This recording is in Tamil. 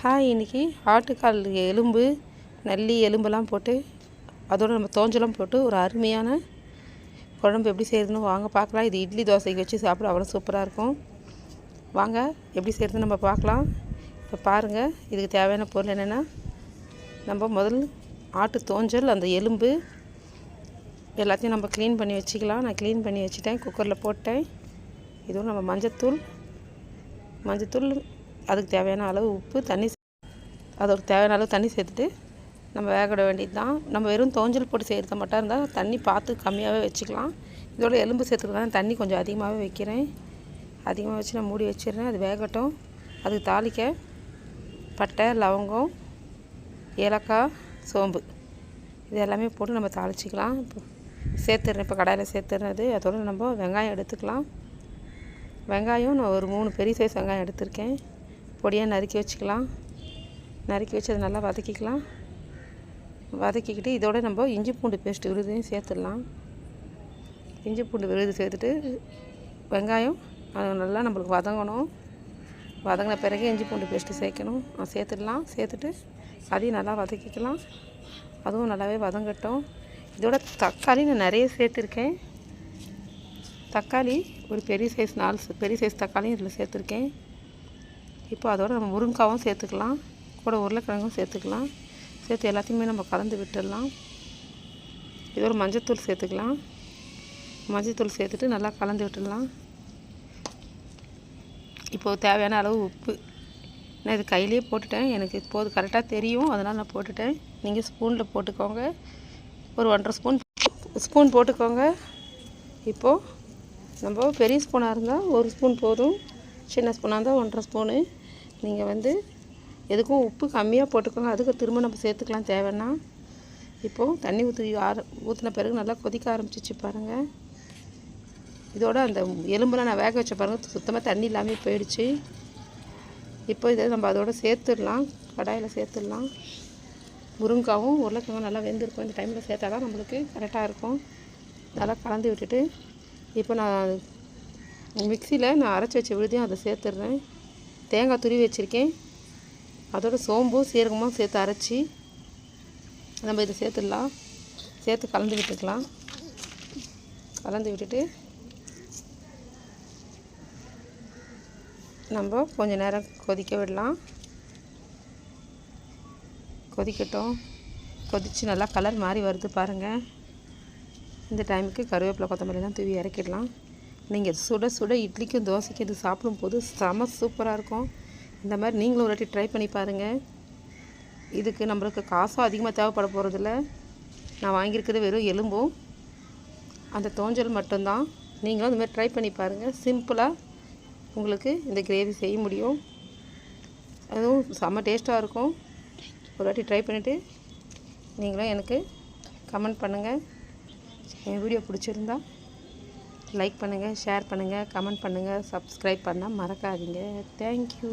ஹாய் இன்றைக்கி ஆட்டுக்கால் எலும்பு நல்லி எலும்பெல்லாம் போட்டு அதோடு நம்ம தோஞ்செல்லாம் போட்டு ஒரு அருமையான குழம்பு எப்படி செய்கிறதுன்னு வாங்க பார்க்கலாம். இது இட்லி தோசைக்கு வச்சு சாப்பிட அவ்வளோ சூப்பராக இருக்கும். வாங்க எப்படி செய்கிறதுன்னு நம்ம பார்க்கலாம். இப்போ பாருங்கள் இதுக்கு தேவையான பொருள் என்னென்னா நம்ம முதல் ஆட்டு தோஞ்சல் அந்த எலும்பு எல்லாத்தையும் நம்ம க்ளீன் பண்ணி வச்சுக்கலாம். நான் க்ளீன் பண்ணி வச்சுட்டேன் குக்கரில் போட்டேன். இதுவும் நம்ம மஞ்சத்தூள் மஞ்சத்தூள் அதுக்கு தேவையான அளவு உப்பு தண்ணி அதோட தேவையான அளவு தண்ணி சேர்த்துட்டு நம்ம வேகட வேண்டியது தான் நம்ம வெறும் தோஞ்சல் போட்டு செய்கிறத மட்டும் இருந்தால் தண்ணி பார்த்து கம்மியாகவே வச்சுக்கலாம். இதோட எலும்பு சேர்த்துக்கலாம் தண்ணி கொஞ்சம் அதிகமாகவே வைக்கிறேன். அதிகமாக வச்சு நான் மூடி வச்சிடுறேன். அது வேகட்டும். அதுக்கு தாளிக்க பட்டை லவங்கம் ஏலக்காய் சோம்பு இது எல்லாமே போட்டு நம்ம தாளிச்சிக்கலாம். இப்போ சேர்த்துறேன் இப்போ கடாயில் சேர்த்துறது அதோட நம்ம வெங்காயம் எடுத்துக்கலாம். வெங்காயம் நான் ஒரு மூணு பெரிய சைஸ் வெங்காயம் எடுத்திருக்கேன். பொடியாக நறுக்கி வச்சுக்கலாம். நறுக்கி வச்சு அதை நல்லா வதக்கிக்கலாம். வதக்கிக்கிட்டு இதோட நம்ம இஞ்சி பூண்டு பேஸ்ட்டு விருதையும் சேர்த்துடலாம். இஞ்சி பூண்டு விருது சேர்த்துட்டு வெங்காயம் அது நல்லா நம்மளுக்கு வதங்கணும். வதங்கின பிறகு இஞ்சி பூண்டு பேஸ்ட்டு சேர்க்கணும். சேர்த்துடலாம். சேர்த்துட்டு அதையும் நல்லா வதக்கிக்கலாம். அதுவும் நல்லாவே வதங்கட்டும். இதோட தக்காளி நான் நிறைய சேர்த்துருக்கேன். தக்காளி ஒரு பெரிய சைஸ் நாலு பெரிய சைஸ் தக்காளியும் இதில் சேர்த்துருக்கேன். இப்போ அதோட நம்ம முருங்காவும் சேர்த்துக்கலாம். கூட உருளைக்கிழங்கும் சேர்த்துக்கலாம். சேர்த்து எல்லாத்தையுமே நம்ம கலந்து விட்டுடலாம். இதோட மஞ்சத்தூள் சேர்த்துக்கலாம். மஞ்சத்தூள் சேர்த்துட்டு நல்லா கலந்து விட்டுடலாம். இப்போது தேவையான அளவு உப்பு. நான் இது கையிலே போட்டுட்டேன். எனக்கு இப்போது கரெக்டாக தெரியும். அதனால் நான் போட்டுட்டேன். நீங்கள் ஸ்பூனில் போட்டுக்கோங்க. ஒரு ஒன்றரை ஸ்பூன் ஸ்பூன் போட்டுக்கோங்க. இப்போது நம்ம பெரிய ஸ்பூனாக இருந்தால் ஒரு ஸ்பூன் போதும். சின்ன ஸ்பூனாக இருந்தால் ஒன்றரை ஸ்பூனு நீங்கள் வந்து எதுக்கும் உப்பு கம்மியாக போட்டுக்கோங்க. அதுக்கு திரும்ப நம்ம சேர்த்துக்கலாம். தேவைன்னா இப்போது தண்ணி ஊற்றி ஆர ஊற்றின பிறகு நல்லா கொதிக்க ஆரம்பிச்சிச்சு பாருங்கள் இதோட அந்த எலும்புலாம் நான் வேக வச்ச பாருங்கள் சுத்தமாக தண்ணி இல்லாமல் போயிடுச்சு. இப்போ இதை நம்ம அதோட சேர்த்துடலாம். கடாயில் சேர்த்துடலாம். முருங்காவும் உருளைக்கிழங்கும் நல்லா வெந்திருக்கும். இந்த டைமில் சேர்த்தா தான் நம்மளுக்கு கரெக்டாக இருக்கும். நல்லா கலந்து விட்டுட்டு இப்போ நான் மிக்சியில் நான் அரைச்சி வச்ச விழுதையும் அதை சேர்த்துட்றேன். தேங்காய் துருவி வச்சுருக்கேன். அதோட சோம்பும் சீரகமும் சேர்த்து அரைச்சி நம்ம இதை சேர்த்துடலாம். சேர்த்து கலந்து விட்டுக்கலாம். கலந்து விட்டுட்டு நம்ம கொஞ்சம் நேரம் கொதிக்க விடலாம். கொதிக்கட்டும். கொதித்து நல்லா கலர் மாதிரி வருது பாருங்கள் இந்த டைமுக்கு கருவேப்பிலை கொத்தமல்லாம் தூவி இறக்கிடலாம். நீங்கள் சுட சுட இட்லிக்கும் தோசைக்கும் இது சாப்பிடும்போது செம சூப்பராக இருக்கும். இந்த மாதிரி நீங்களும் ஒரு வாட்டி ட்ரை பண்ணி பாருங்கள் இதுக்கு நம்மளுக்கு காசும் அதிகமாக தேவைப்பட போகிறதில்ல நான் வாங்கியிருக்கிறது வெறும் எலும்பும். அந்த தோஞ்சல் மட்டும்தான். நீங்களும் இந்த மாதிரி ட்ரை பண்ணி பாருங்கள் சிம்பிளாக உங்களுக்கு இந்த கிரேவி செய்ய முடியும். அதுவும் செம்ம டேஸ்ட்டாக இருக்கும். ஒரு வாட்டி ட்ரை பண்ணிவிட்டு நீங்களும் எனக்கு கமெண்ட் பண்ணுங்கள் என் வீடியோ பிடிச்சிருந்தா லைக் பண்ணுங்கள் ஷேர் பண்ணுங்கள் கமெண்ட் பண்ணுங்கள் சப்ஸ்கிரைப் பண்ணால் மறக்காதீங்க. Thank you